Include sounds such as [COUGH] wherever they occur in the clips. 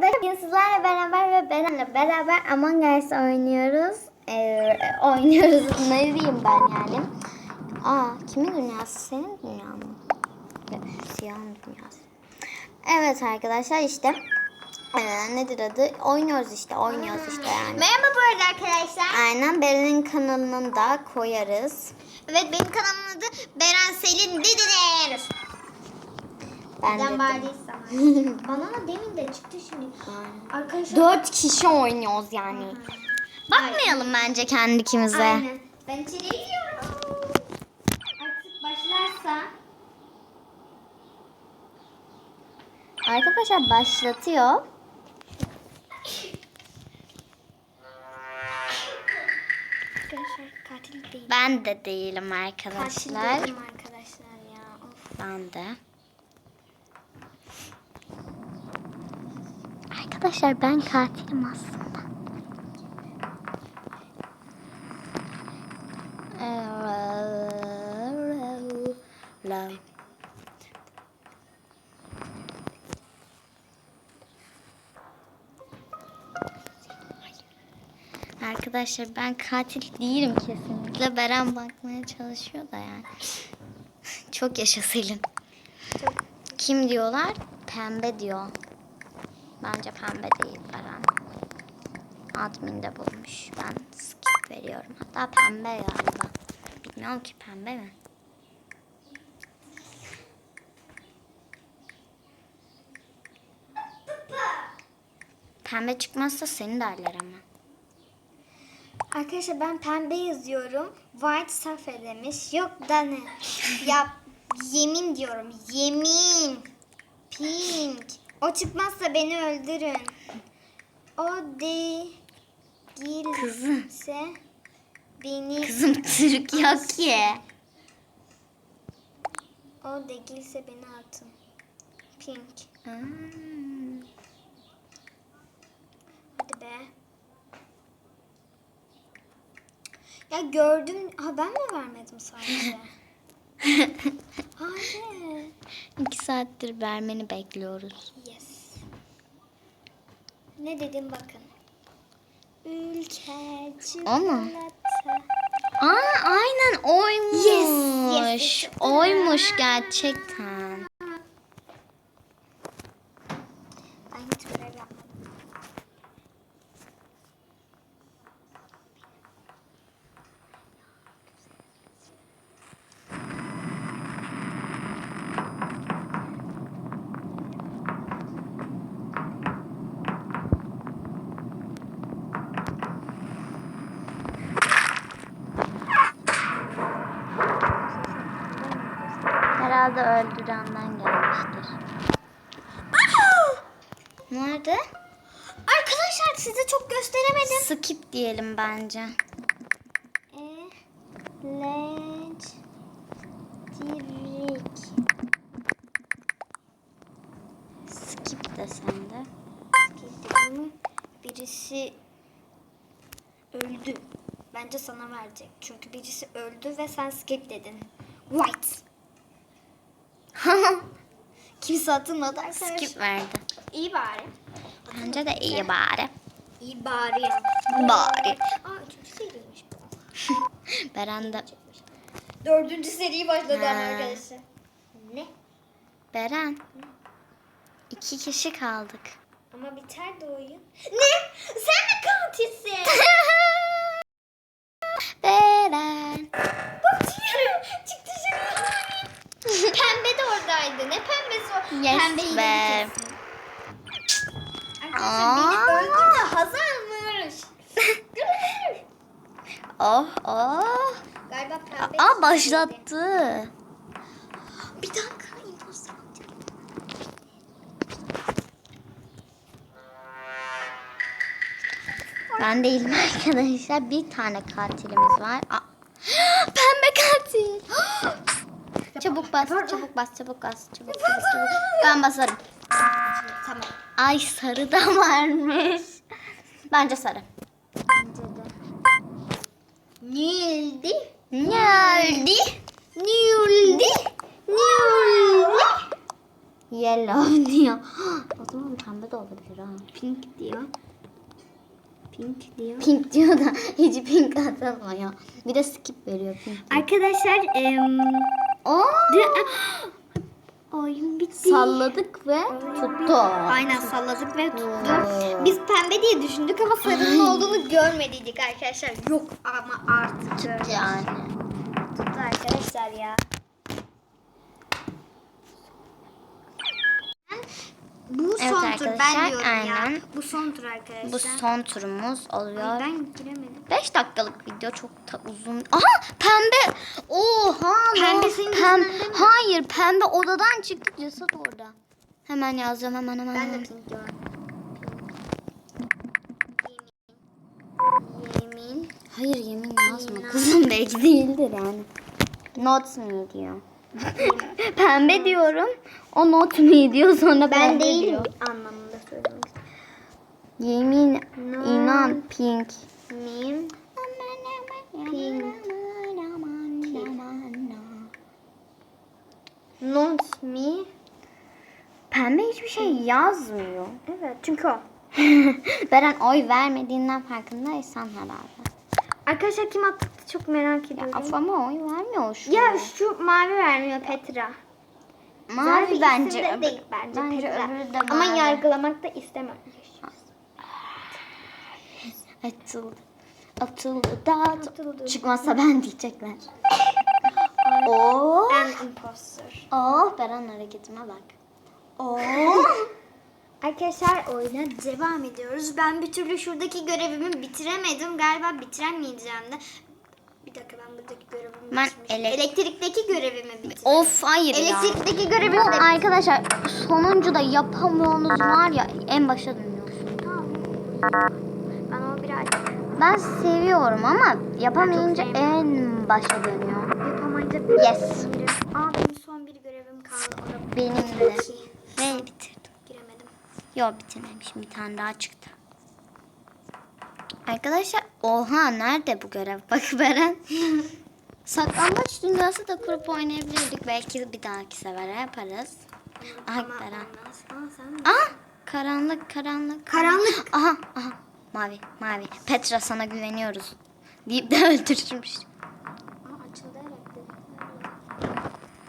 Bugün sizlerle beraber ve benimle beraber Among Us oynuyoruz. Ee, oynuyoruz. [LAUGHS] Ne diyeyim ben yani? Aa, kimin dünyası? Senin dünyan mı? Siyahın dünyası. Evet arkadaşlar işte ee, nedir adı? Oynuyoruz işte, oynuyoruz işte yani. Merhaba bu arada arkadaşlar. Aynen Beren'in kanalını da koyarız. Evet benim kanalımın adı Beren Selin Didiler. Ben de. bağırdıysam. [LAUGHS] Bana da demin de çıktı şimdi. Arkadaşlar. Dört kişi oynuyoruz yani. Bakmayalım bence kendi ikimize. Aynen. Ben içeri giriyorum. Artık başlarsa. Arkadaşlar başlatıyor. Arkadaşlar katil değil. Ben de değilim Katil arkadaşlar. değilim arkadaşlar ya. Of. Ben de. Arkadaşlar ben katilim aslında. Arkadaşlar ben katil değilim kesinlikle. Beren bakmaya çalışıyor da yani. Çok yaşa Selin. Kim diyorlar? Pembe diyor. Bence pembe değil Beren. Admin de bulmuş. Ben skip veriyorum. Hatta pembe galiba. Bilmiyorum ki pembe mi? Pembe çıkmazsa seni derler ama. Arkadaşlar ben pembe yazıyorum. White Safe demiş. Yok da ne? [LAUGHS] ya yemin diyorum. Yemin. Pink. O çıkmazsa beni öldürün. O değilse Kızım. beni Kızım [LAUGHS] Türk yok ki. o değilse beni atın. Pink. Hmm. Hadi be. Ya gördüm. Ha ben mi vermedim sadece? [LAUGHS] Hayır. İki saattir vermeni bekliyoruz. Yes. Ne dedim bakın. Ülke çikolata. Aa aynen oymuş. Yes, yes, yes. Oymuş gerçekten. Ben hiç görev yapmadım. Herhalde öldürenden gelmiştir. Nerede? Arkadaşlar size çok gösteremedim. Skip diyelim bence. E, elektrik. Skip de. Dediğimi birisi öldü. Bence sana verecek. Çünkü birisi öldü ve sen skip dedin. White. [LAUGHS] Kimse atılmadı arkadaşlar. Skip verdi. İyi bari. Bence de iyi bari. İyi bari. Bari. Aa üçüncü seriymiş. [LAUGHS] Beren de... Dördüncü seri başladı Ha. ama arkadaşlar. Ne? Beren. İki kişi kaldık. Ama biter de oyun. Ne? Sen mi katilsin? [LAUGHS] Beren. Bakıyorum. Çık dışarı. Pembe de oradaydı. Ne pembesi o? Yes Pembe yine be. Arkadaşlar beni Aa. öldürdü. Hazarmış. Oh oh. Galiba pembe. Aa başlattı. Bir dakika. Ben değilim arkadaşlar. Bir tane katilimiz var. Aa. [GASPS] Pembe katil. [GASPS] çabuk bas, çabuk bas, çabuk bas, çabuk, çabuk, çabuk. Ben basarım. Tamam. Ay sarı da [LAUGHS] varmış. Bence sarı. Bence de. Ne oldu? Ne oldu? Ne oldu? Ne oldu? Yellow [LAUGHS] diyor. [GASPS] O zaman pembe de olabilir ha. Pink diyor. Pink diyor. Pink diyor da [LAUGHS] hiç pink atılmıyor. Bir de skip veriyor pink. diyor. Arkadaşlar em, Oo! oyun bitti. Salladık ve tuttu. Aynen salladık ve tuttu. Biz pembe diye düşündük ama sarının olduğunu görmediydik arkadaşlar. Yok ama artık gördük. Yani. tuttu arkadaşlar ya. Bu Evet son tur ben diyorum ya. aynen. Bu son tur arkadaşlar. Bu son turumuz Ay, oluyor. ben giremedim. 5 dakikalık video çok da uzun. Aha pembe. Oha. Pembe senin Pem-? Hayır pembe odadan çıktı ceset orada. Hemen yazıyorum hemen hemen. Ben de hemen. pink diyorum. Yemin. Hayır yemin yazma kızım [LAUGHS] belki değildir yani. Not me diyor. [LAUGHS] pembe diyorum. O not me diyor sonra Ben pembe değilim diyor. anlamında söylemek. Yemin No. inan pink. Mim. Pink. Not me. Pembe hiçbir şey yazmıyor. Evet çünkü o. [LAUGHS] Beren oy vermediğinden farkındaysan herhalde. Arkadaşlar kim attı çok merak Ya ediyorum. afama oy vermiyor şu. Ya şu mavi vermiyor Petra. mavi Zarfi bence. ikisinde değil bence, Bence Petra. öbürü de Ama mavi. yargılamak da istemem. Atıldı. Atıldı da Atıldı. çıkmazsa ben diyecekler. Oo. Ben imposter. Oh Beren hareketime bak. Oo. [LAUGHS] Arkadaşlar oyuna devam ediyoruz. Ben bir türlü şuradaki görevimi bitiremedim. Galiba bitiremeyeceğim de. Bir dakika ben buradaki görevimi Ben elek- Elektrikteki görevimi bitirdim. of hayır ya. Elektrikteki Bu görevimi de arkadaşlar sonuncu da yapamıyorsunuz var ya en başa dönüyorsun. Tamam. Ben o birazcık Ben seviyorum ama yapamayınca Ben çok en başa dönüyor. yapamayınca Yes. Aa benim son bir görevim kaldı. O da Benim de. Yok bitirmemişim. Bir tane daha çıktı. Arkadaşlar oha nerede bu görev? Bak Beren. [LAUGHS] Saklambaç dünyası da kurup oynayabilirdik. Belki bir dahaki sefere yaparız. Aha Ama Beren. sen Aha karanlık karanlık. Karanlık. Aha aha mavi mavi. Petra sana güveniyoruz. Deyip de [LAUGHS] öldürmüş.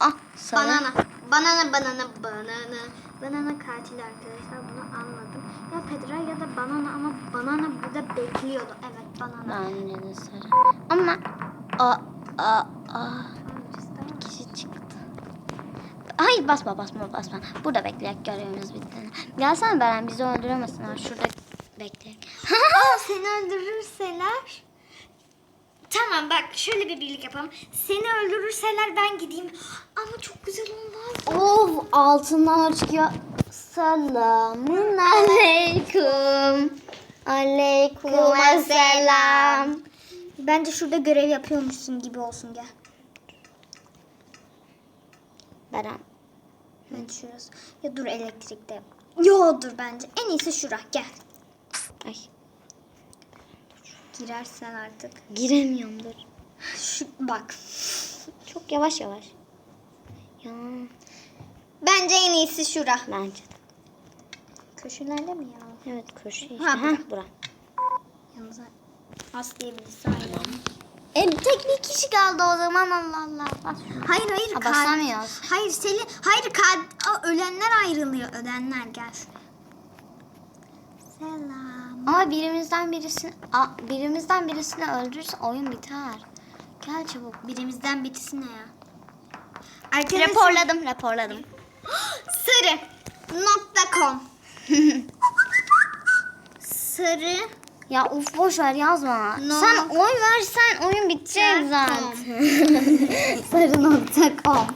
Ah sarı. Banana. Banana banana banana. Banana katil arkadaşlar bunu anladım. Ya Pedra ya da banana ama banana burada bekliyordu. Evet banana. Bence de sarı. Ama a a a kişi çıktı. Hayır basma basma basma. Burada bekleyek görevimiz bittiğini. Gelsene Beren bizi öldüremesinler. Şurada bekleyek. Aa seni öldürürseler. Tamam bak şöyle bir birlik yapalım. Seni öldürürseler ben gideyim. Ama çok güzel olmaz. of altından çıkıyor. Selamun aleyküm. Aleyküm selam. Bence şurada görev yapıyormuşsun gibi olsun gel. Beren. Bence şurası. Ya dur elektrikte. Yo dur bence. En iyisi şura. Gel. Ay Girersen artık. giremiyorum dur. Şu, bak. Çok yavaş yavaş. Ya Bence en iyisi şura. bence de. Köşelerde mi ya? Evet köşe işte. Ha, Ha, bura. Yalnız as diyebilirsin. Aynen. E, tek bir kişi kaldı o zaman Allah Allah. Bas. Hayır hayır. Ha, basamıyoruz. Hayır Selin. Hayır Aa, ölenler ayrılıyor. Ölenler gel. Ama birimizden birisini Aa, birimizden birisini öldürürse oyun biter. Gel çabuk. Birimizden birisi ne ya? Arkadaşlar. Raporladım, raporladım. [GASPS] Sarı. Nokta com. [LAUGHS] Sarı. Ya uf boş ver yazma. No. Sen oy versen oyun bitecek Sarı zaten. [LAUGHS] com.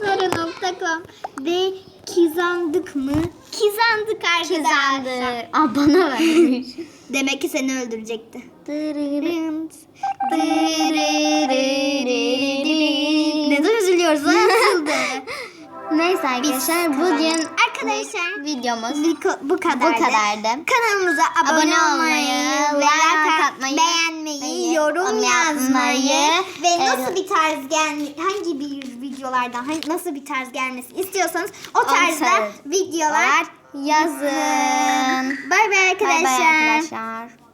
Sarı nokta com. Ve kizandık mı? Kizandık arkadaşlar. Kizandı. Aa bana vermiş. [LAUGHS] Demek ki seni öldürecekti. Neden üzülüyoruz? Nasıldı? [LAUGHS] Neyse arkadaşlar bugün Arkadaşlar videomuz bu, bu kadar. bu kadardı. Kanalımıza abone, Abone olmayı, olmayı, like atmayı, beğenmeyi, yorum yazmayı yazmayı, ve nasıl bir tarz gel hangi bir videolardan hani nasıl bir tarz gelmesi istiyorsanız o tarzda tarz videolar Yazın. Bay bay Bay bay arkadaşlar. arkadaşlar.